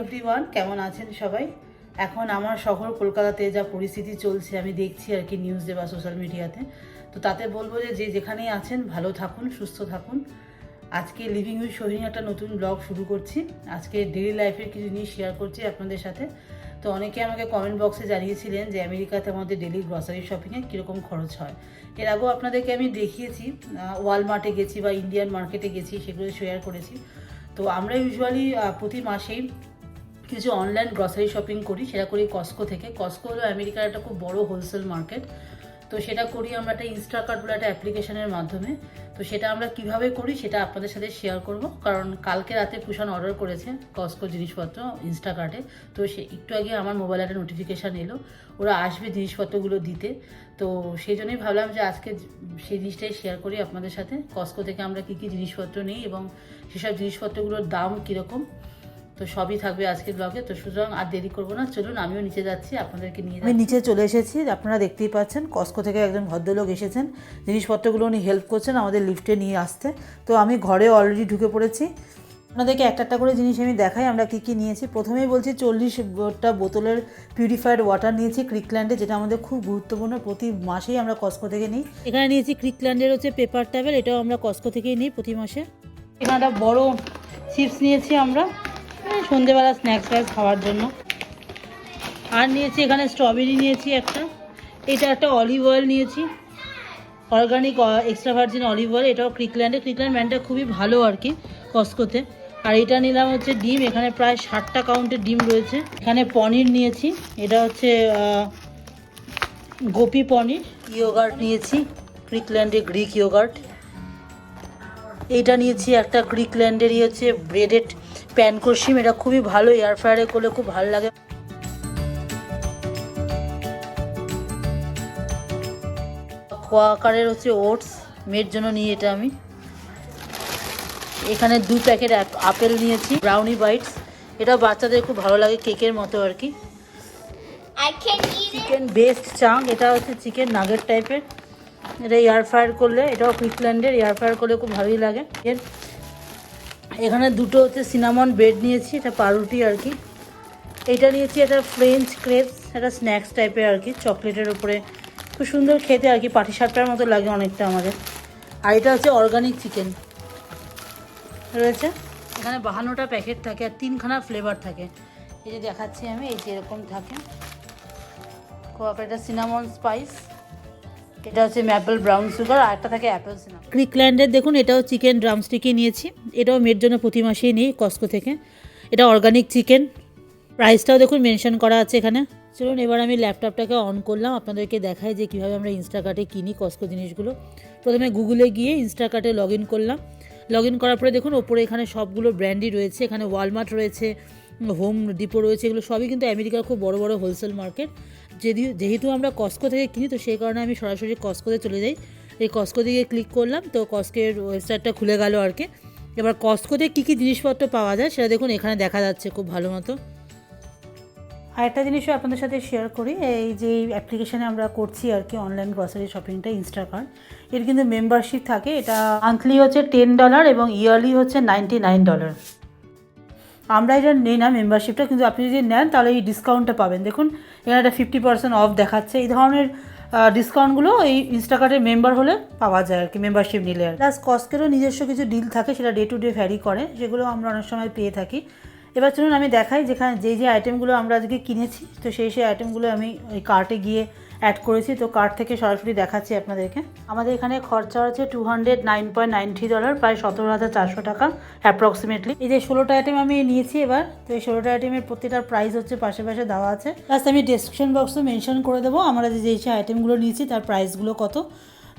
Everyone কেমন আছেন সবাই? এখন আমার শহর কলকাতাতে যা পরিস্থিতি চলছে, আমি দেখছি আর কি নিউজে বা সোশ্যাল মিডিয়াতে তো। তাতে বলব যে যে যেখানেই আছেন, ভালো থাকুন, সুস্থ থাকুন। আজকে লিভিং উইথ সোহিনী একটা নতুন ব্লগ শুরু করছি। আজকে ডেলি লাইফের কিছু জিনিস শেয়ার করছি আপনাদের সাথে। তো অনেকে আমাকে কমেন্ট বক্সে জানিয়েছিলেন যে, আমেরিকাতে আমাদের ডেলি গ্রসারি শপিংয়ে কীরকম খরচ হয়। এর আগেও আপনাদেরকে আমি দেখিয়েছি ওয়ালমার্টে গেছি বা ইন্ডিয়ান মার্কেটে গেছি, সেগুলো শেয়ার করেছি। তো আমরা ইউজুয়ালি প্রতি মাসেই কিছু অনলাইন গ্রসারি শপিং করি, সেটা করি কস্কো থেকে। কস্কো হলো আমেরিকার একটা খুব বড় হোলসেল মার্কেট তো সেটা করি আমরা একটা ইনস্টাকার্ট বলে একটা অ্যাপ্লিকেশনের মাধ্যমে। তো সেটা আমরা কীভাবে করি সেটা আপনাদের সাথে শেয়ার করব। কারণ কালকে রাতে কুষাণ অর্ডার করেছে কস্কো জিনিসপত্র ইনস্টাকার্টে তো সে একটু আগে আমার মোবাইলে একটা নোটিফিকেশান এলো। ওরা আসবে জিনিসপত্রগুলো দিতে। তো সেই জন্যই ভাবলাম যে আজকে সেই জিনিসটাই শেয়ার করি আপনাদের সাথে। কস্কো থেকে আমরা কী কী জিনিসপত্র নিই এবং সেসব জিনিসপত্রগুলোর দাম কীরকম। তো সবই থাকবে আজকের ব্লগে তো সুতরাং আর দেরি করব না। চলুন আমিও নিচে যাচ্ছি আপনাদেরকে নিয়ে আমি নিচে চলে এসেছি আপনারা দেখতেই পাচ্ছেন কস্কো থেকে একজন ভদ্রলোক এসেছেন। জিনিসপত্রগুলো উনি হেল্প করছেন আমাদের লিফটে নিয়ে আসতে। তো আমি ঘরে অলরেডি ঢুকে পড়েছি। আপনাদেরকে একটা একটা করে জিনিস আমি দেখাই আমরা কী কী নিয়েছি। প্রথমেই বলছি চল্লিশটা বোতলের পিউরিফাইড ওয়াটার নিয়েছি ক্রিকল্যান্ডে যেটা আমাদের খুব গুরুত্বপূর্ণ। প্রতি মাসেই আমরা কস্কো থেকে নিই। এখানে নিয়েছি ক্রিকল্যান্ডের হচ্ছে পেপার ট্যাবেল এটাও আমরা কস্কো থেকেই নিই প্রতি মাসে। এখানে একটা বড় চিপস নিয়েছি আমরা। সন্ধেবেলা স্ন্যাক্স ফ্যাক্স খাওয়ার জন্য। আর নিয়েছি এখানে স্ট্রবেরি নিয়েছি একটা। এটা একটা অলিভ অয়েল নিয়েছি। Organic extra virgin olive oil এটাও ক্রিকল্যান্ডে ক্রিকল্যান্ড ব্র্যান্ডটা খুবই ভালো আর কি কস্কোতে আর এটা নিলাম হচ্ছে ডিম, এখানে প্রায় ষাটটা কাউন্টের ডিম রয়েছে। এখানে পনির নিয়েছি, এটা হচ্ছে গোপি পনির ইয়োগার্ট নিয়েছি ক্রিকল্যান্ডের গ্রিক ইয়োগার্ট এইটা নিয়েছি একটা গ্রিকল্যান্ডেরই হচ্ছে ব্রেডেড প্যানকোশিম এটা খুবই ভালো এয়ার ফ্রায়ারে করলে খুব ভালো লাগে। কোয়াকারের হচ্ছে ওটস মেয়ের জন্য নিই এটা আমি। এখানে দু প্যাকেট আপেল নিয়েছি ব্রাউনি বাইটস এটা বাচ্চাদের খুব ভালো লাগে কেকের মতো আর কি. চিকেন বেস্ট চাং এটা হচ্ছে চিকেন নাগেট টাইপের এটা এয়ার ফ্রায়ার করলে এটাও কুইকল্যান্ডের এয়ার ফ্রায়ার করলে খুব ভালোই লাগে। এর এখানে দুটো হচ্ছে সিনামন ব্রেড নিয়েছি, এটা পাউরুটি আর কি। এটা নিয়েছি এটা ফ্রেঞ্চ ক্রেপস এটা স্ন্যাক্স টাইপের আর কি, চকলেটের উপরে। খুব সুন্দর খেতে আর কি পাটি সাপটার মতো লাগে অনেকটা আমাদের। আর এটা হচ্ছে অর্গানিক চিকেন রয়েছে? এখানে বাহান্নটা প্যাকেট থাকে আর তিনখানা ফ্লেভার থাকে। এই যে দেখাচ্ছি আমি, এই যে এরকম থাকে। কোয়াকাটা সিনামন স্পাইস এটা হচ্ছে ম্যাপল ব্রাউন সুগার আর একটা থাকে অ্যাপেল সিনামন ক্রিকল্যান্ডের দেখুন, এটাও চিকেন ড্রামস্টিকই নিয়েছি। এটাও মেয়ের জন্য প্রতি মাসেই নিই কস্কো থেকে। এটা অর্গানিক চিকেন প্রাইসটাও দেখুন মেনশন করা আছে এখানে। চলুন, এবার আমি ল্যাপটপটাকে অন করলাম। আপনাদেরকে দেখাই যে কীভাবে আমরা ইনস্টাকার্টে কিনি কস্কো জিনিসগুলো। প্রথমে গুগলে গিয়ে ইনস্টাকার্টে লগ ইন করলাম। লগ ইন করার পরে দেখুন, ওপরে এখানে সবগুলো ব্র্যান্ডই রয়েছে। এখানে ওয়ালমার্ট রয়েছে হোম ডিপো রয়েছে, এগুলো সবই কিন্তু আমেরিকার খুব বড় বড় হোলসেল মার্কেট যদি যেহেতু আমরা কস্কো থেকে কিনি, তো সেই কারণে আমি সরাসরি কস্কোতে চলে যাই। এই কস্কো দিকে ক্লিক করলাম, তো কস্কের ওয়েবসাইটটা খুলে গেল আর কি। এবার কস্কোতে কী কী জিনিসপত্র পাওয়া যায়, সেটা দেখুন, এখানে দেখা যাচ্ছে খুব ভালো মতো। আর একটা জিনিসও আপনাদের সাথে শেয়ার করি, এই যে অ্যাপ্লিকেশানে আমরা করছি আর কি অনলাইন গ্রসারি শপিংটা ইনস্টাকার্ট এর কিন্তু মেম্বারশিপ থাকে, এটা মান্থলি হচ্ছে টেন ডলার এবং ইয়ারলি হচ্ছে নাইনটি নাইন ডলার আমরা এটা নেই না মেম্বারশিপটা কিন্তু আপনি যদি নেন তাহলে এই ডিসকাউন্টটা পাবেন। দেখুন, এখানে একটা ফিফটি পার্সেন্ট অফ দেখাচ্ছে। এই ধরনের ডিসকাউন্টগুলো এই ইনস্টাকার্টের মেম্বার হলে পাওয়া যায় আর কি মেম্বারশিপ নিলে আর প্লাস কস্কেরও নিজস্ব কিছু ডিল থাকে, সেটা ডে টু ডে ভ্যারি করে, সেগুলো আমরা অনেক সময় পেয়ে থাকি। এবার চলুন আমি দেখাই যেখানে যে যে আইটেমগুলো আমরা আজকে কিনেছি। তো সেই সেই আইটেমগুলো আমি ওই কার্টে গিয়ে অ্যাড করেছি। তো কার্ট থেকে সরাসরি দেখাচ্ছি আপনাদেরকে। আমাদের এখানে খরচা হচ্ছে two hundred nine point nine three dollar প্রায় সতেরো হাজার চারশো টাকা অ্যাপ্রক্সিমেটলি এই যে ষোলোটা আইটেম আমি নিয়েছি এবার। তো এই ষোলোটা আইটেমের প্রতিটার প্রাইস হচ্ছে পাশে পাশে দেওয়া আছে। প্লাস আমি ডেসক্রিপশন বক্সে মেনশন করে দেবো। আমরা যে যে আইটেমগুলো নিয়েছি, তার প্রাইসগুলো কত।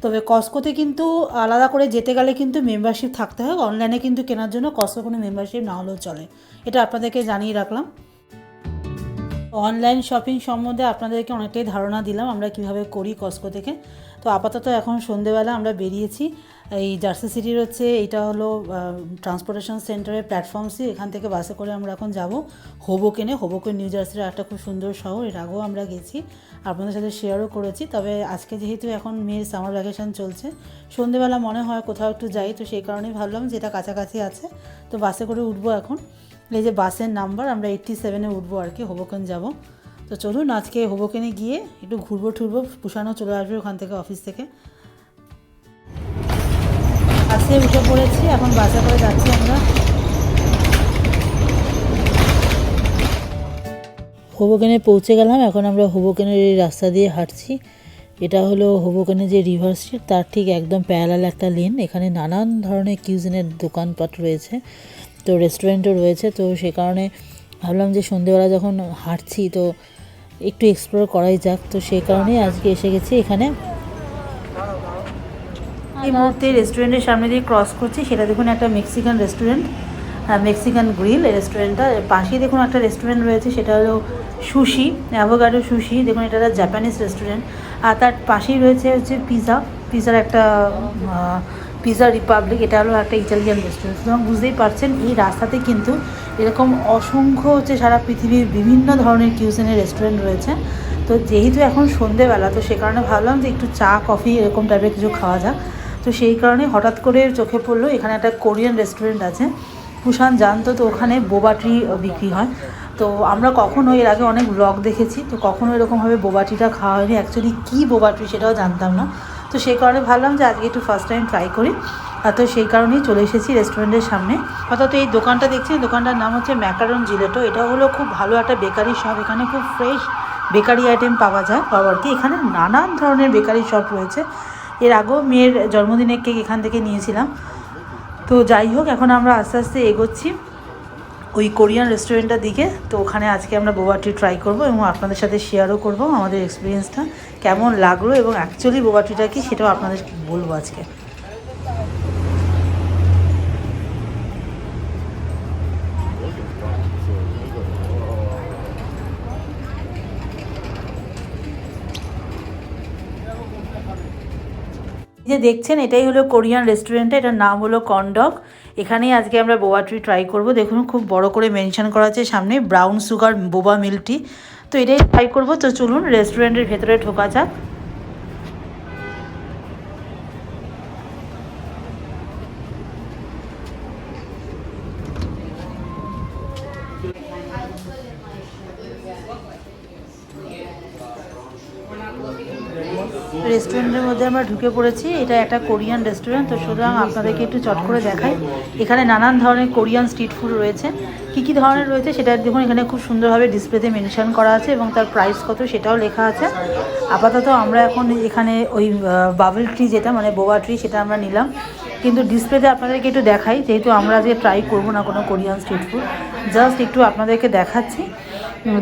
তবে কস্কোতে কিন্তু আলাদা করে যেতে গেলে কিন্তু মেম্বারশিপ থাকতে হয়। অনলাইনে কিন্তু কেনার জন্য কস্কো কোনো মেম্বারশিপ না হলেও চলে। এটা আপনাদেরকে জানিয়ে রাখলাম। অনলাইন শপিং সম্বন্ধে আপনাদেরকে অনেকটাই ধারণা দিলাম, আমরা কীভাবে করি কস্কো থেকে। তো আপাতত এখন সন্ধেবেলা আমরা বেরিয়েছি, এই জার্সি সিটির হচ্ছে এটা হলো ট্রান্সপোর্টেশন সেন্টারের প্ল্যাটফর্ম সি, এখান থেকে বাসে করে আমরা এখন যাব হোবোকেনে হোবোকেন নিউ জার্সির একটা খুব সুন্দর শহর, এর আগেও আমরা গেছি। আপনাদের সাথে শেয়ারও করেছি, তবে আজকে যেহেতু এখন মেয়ের সামার ভ্যাকেশন চলছে, সন্ধেবেলা মনে হয় কোথাও একটু যাই। তো সেই কারণেই ভাবলাম যে এটা কাছাকাছি আছে, তো বাসে করে উঠবো এখন। এই যে বাসের নাম্বার, আমরা এইট্টি সেভেনে উঠবো আর কি, হোবোকেন যাব। তো চলুন, আজকে হোবোকেনে গিয়ে একটু ঘুরবো ঠুরবো পুষানো চলে আসবে ওখান থেকে অফিস থেকে। বাসে উঠে পড়েছি, এখন বাসে করে যাচ্ছি আমরা। হোবোকেনে পৌঁছে গেলাম, এখন আমরা হোবোকেনের এই রাস্তা দিয়ে হাঁটছি। এটা হলো হোবোকেনে যে রিভার স্ট্রিট তার ঠিক একদম প্যারালাল একটা লেন এখানে নানান ধরনের কিউজিনের দোকানপাট রয়েছে। তো রেস্টুরেন্টও রয়েছে, তো সে কারণে ভাবলাম যে সন্ধেবেলা যখন হাঁটছি তো একটু এক্সপ্লোর করাই যাক। তো সেই কারণেই আজকে এসে গেছি এখানে। এই মুহূর্তে রেস্টুরেন্টের সামনে দিয়ে ক্রস করছি, সেটা দেখুন একটা মেক্সিকান রেস্টুরেন্ট মেক্সিকান গ্রিল রেস্টুরেন্টটা পাশেই দেখুন একটা রেস্টুরেন্ট রয়েছে, সেটা হলো সুশি অ্যাভোগাডো সুশি দেখুন এটা একটা জাপানিজ রেস্টুরেন্ট আর তার পাশেই রয়েছে হচ্ছে পিৎজা পিৎজার একটা পিৎজা রিপাবলিক এটা হলো একটা ইটালিয়ান রেস্টুরেন্ট সুতরাং বুঝতেই পারছেন, এই রাস্তাতে কিন্তু এরকম অসংখ্য হচ্ছে সারা পৃথিবীর বিভিন্ন ধরনের কিউসেনের রেস্টুরেন্ট রয়েছে। তো যেহেতু এখন সন্ধেবেলা, তো সে কারণে ভাবলাম যে একটু চা কফি এরকম টাইপের কিছু খাওয়া যাক। তো সেই কারণে হঠাৎ করে চোখে পড়ল, এখানে একটা কোরিয়ান রেস্টুরেন্ট আছে। কুষাণ জানতো তো ওখানে বোবা ট্রি বিক্রি হয়। তো আমরা কখনো, এর আগে অনেক ব্লগ দেখেছি, তো কখনো এরকমভাবে বোবা টিটা খাওয়া হয়নি। অ্যাকচুয়ালি কী বোবা ট্রি সেটাও জানতাম না। তো সেই কারণে ভাবলাম যে আজকে একটু ফার্স্ট টাইম ট্রাই করি। তো সেই কারণেই চলে এসেছি রেস্টুরেন্টের সামনে। অর্থাৎ এই দোকানটা দেখছি দোকানটার নাম হচ্ছে ম্যাকারন জিলেটো এটা হলো খুব ভালো একটা বেকারি শপ এখানে খুব ফ্রেশ বেকারি আইটেম পাওয়া যায় আর কি। এখানে নানান ধরনের বেকারি শপ রয়েছে। এর আগেও মেয়ের জন্মদিনের কেক এখান থেকে নিয়েছিলাম। তো যাই হোক, এখন আমরা আস্তে আস্তে এগোচ্ছি। ওই কোরিয়ান রেস্টুরেন্টটার দিকে। তো ওখানে আজকে আমরা বোবাটি ট্রাই করব এবং আপনাদের সাথে শেয়ারও করব আমাদের এক্সপিরিয়েন্সটা কেমন লাগল এবং অ্যাকচুয়ালি বোবাটিটা কি সেটাও আপনাদের বলব আজকে। যে দেখছেন, এটাই হলো কোরিয়ান রেস্টুরেন্টে এটার নাম হলো কন্ডক এখানেই আজকে আমরা বোবা ট্রি ট্রাই করব। দেখুন, খুব বড় করে মেনশন করা আছে সামনে ব্রাউন সুগার বোবা মিল্কটি তো এটাই ট্রাই করব। তো চলুন রেস্টুরেন্টের ভেতরে ঢোকা যাক রেস্টুরেন্টের মধ্যে আমরা ঢুকে পড়েছি। এটা একটা কোরিয়ান রেস্টুরেন্ট, তো সুতরাং আপনাদেরকে একটু চট করে দেখাই। এখানে নানান ধরনের কোরিয়ান স্ট্রিট ফুড রয়েছে। কি কি ধরনের রয়েছে সেটা দেখুন, এখানে খুব সুন্দরভাবে ডিসপ্লেতে মেনশন করা আছে এবং তার প্রাইস কত সেটাও লেখা আছে। আপাতত আমরা এখন এখানে ওই বাবল ট্রি যেটা মানে বোবা ট্রি সেটা আমরা নিলাম। কিন্তু ডিসপ্লেতে আপনাদেরকে একটু দেখাই, যেহেতু আমরা আজকে ট্রাই করব না কোনো কোরিয়ান স্ট্রিট ফুড। জাস্ট একটু আপনাদেরকে দেখাচ্ছি।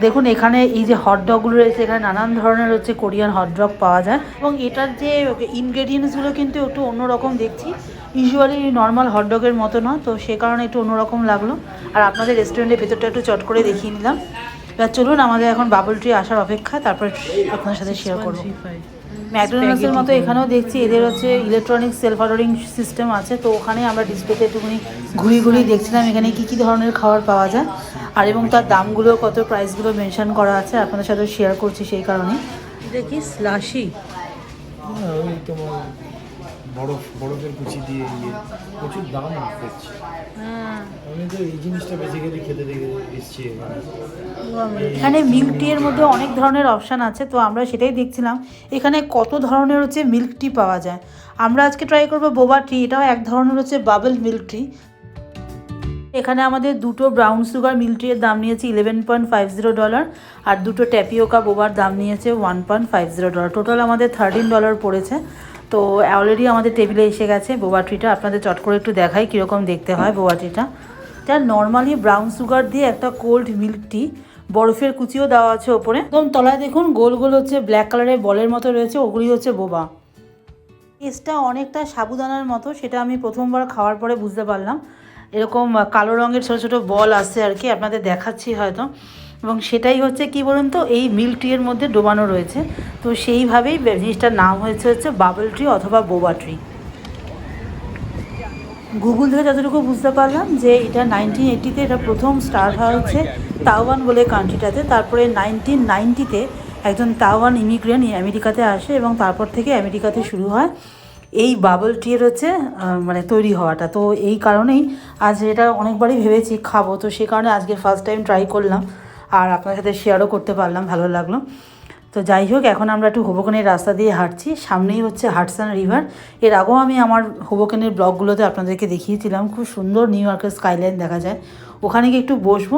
দেখুন, এখানে এই যে হটডগগুলো রয়েছে, এখানে নানান ধরনের হচ্ছে কোরিয়ান হটডগ পাওয়া যায়। এবং এটার যে ইনগ্রেডিয়েন্টসগুলো কিন্তু একটু অন্যরকম দেখছি। ইউজুয়ালি নর্মাল হটডগের মতো না তো সে কারণে একটু অন্যরকম লাগল। আর আপনাদের রেস্টুরেন্টের ভেতরটা একটু চট করে দেখিয়ে নিলাম। এবার চলুন, আমাদের এখন বাবল ট্রি আসার অপেক্ষা, তারপর আপনার সাথে শেয়ার করব। ম্যাকডোনাল্ডসের মতো এখানেও দেখছি, এদের হচ্ছে ইলেকট্রনিক সেলফ অর্ডারিং সিস্টেম আছে, তো ওখানে আমরা ডিসপ্লেতে একটুখানি ঘুরি ঘুরি দেখছিলাম, এখানে কী কী ধরনের খাবার পাওয়া যায়। আর এবং তার দামগুলো কত প্রাইসগুলো মেনশন করা আছে আপনাদের সাথে শেয়ার করছি সেই কারণে দেখি স্লাশি হ্যাঁ ওই তোমার বরফ বরফের কুচি দিয়ে ইয়ে প্রচুর দাম দেখছি হ্যাঁ। আমি তো এই জিনিসটা বেসিক্যালি খেতে দেখে এসেছি এখানে এখানে মিল্ক টি এর মধ্যে অনেক ধরনের অপশান আছে তো আমরা সেটাই দেখছিলাম। এখানে কত ধরনের হচ্ছে মিল্ক টি পাওয়া যায়। আমরা আজকে ট্রাই করব বোবা টি এটাও এক ধরনের হচ্ছে বাবল মিল্ক টি এখানে আমাদের দুটো ব্রাউন সুগার এর দাম নিয়েছে eleven point five zero dollar আর দুটো ট্যাপিওকা বোবার দাম নিয়েছে one point five zero dollar total আমাদের থার্টিন ডলার পড়েছে। তো অলরেডি আমাদের টেবিলে এসে গেছে বোবা ট্রিটা আপনাদের চট করে একটু দেখাই কীরকম দেখতে হয় বোবা ট্রিটা এটা নর্মালি ব্রাউন সুগার দিয়ে একটা কোল্ড মিল্ক টি বরফের কুচিও দেওয়া আছে ওপরে। একদম তলায় দেখুন, গোল গোল হচ্ছে ব্ল্যাক কালারের বলের মতো রয়েছে, ওগুলি হচ্ছে বোবা টেস্টটা অনেকটা সাবুদানার মতো, সেটা আমি প্রথমবার খাওয়ার পরে বুঝতে পারলাম। এরকম কালো রঙের ছোটো ছোটো বল আসছে আর কি, আপনাদের দেখাচ্ছি হয়তো। এবং সেটাই হচ্ছে কি বলুন তো, এই মিল্ক ট্রিয়ের মধ্যে ডোবানো রয়েছে। তো সেইভাবেই জিনিসটার নাম হয়েছে হচ্ছে বাবল ট্রি অথবা বোবা ট্রি। গুগল থেকে যতটুকু বুঝতে পারলাম যে এটা নাইনটিন এইটিতে এটা প্রথম স্টার্ট হওয়া হচ্ছে তাওয়ান বলে কান্ট্রিটাতে। তারপরে নাইনটিন নাইনটিতে একজন তাওয়ান ইমিগ্রেন্ট আমেরিকাতে আসে এবং তারপর থেকে আমেরিকাতে শুরু হয়। এই বাবল টিয়ের হচ্ছে মানে তৈরি হওয়াটা। তো এই কারণেই আজ এটা অনেকবারই ভেবেছি খাব। তো সেই কারণে আজকে ফার্স্ট টাইম ট্রাই করলাম আর আপনার সাথে শেয়ারও করতে পারলাম, ভালো লাগল। তো যাই হোক, এখন আমরা একটু হোবোকেনের রাস্তা দিয়ে হাঁটছি। সামনেই হচ্ছে হাটসান রিভার এর আগেও আমি আমার হোবোকেনের ব্লগগুলোতে আপনাদেরকে দেখিয়েছিলাম। খুব সুন্দর নিউ ইয়র্কের স্কাইলাইন দেখা যায়। ওখানে গিয়ে একটু বসবো,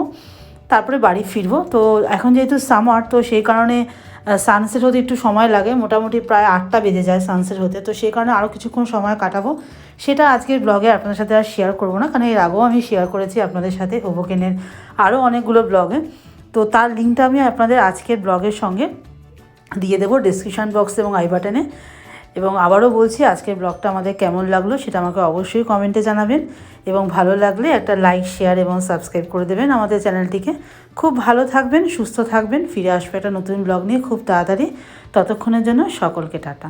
তারপরে বাড়ি ফিরবো। তো এখন যেহেতু সামার তো সেই কারণে সানসেট হতে একটু সময় লাগে। মোটামুটি প্রায় আটটা বেজে যায় সানসেট হতে। তো সেই কারণে আরও কিছুক্ষণ সময় কাটাবো। সেটা আজকের ব্লগে আপনাদের সাথে আর শেয়ার করব না। কারণ এর আগেও আমি শেয়ার করেছি আপনাদের সাথে ওভোকেনের আরও অনেকগুলো ব্লগে তো তার লিঙ্কটা আমি আপনাদের আজকের ব্লগের সঙ্গে দিয়ে দেবো ডিসক্রিপশান বক্স এবং আই বাটনে এবং আবারও বলছি, আজকের ব্লগটা আমাদের কেমন লাগল সেটা আমাকে অবশ্যই কমেন্টে জানাবেন। এবং ভালো লাগলে একটা লাইক, শেয়ার এবং সাবস্ক্রাইব করে দেবেন আমাদের চ্যানেলটিকে। খুব ভালো থাকবেন, সুস্থ থাকবেন, ফিরে আসবে একটা নতুন ব্লগ নিয়ে খুব তাড়াতাড়ি। ততক্ষণের জন্য সকলকে টাটা।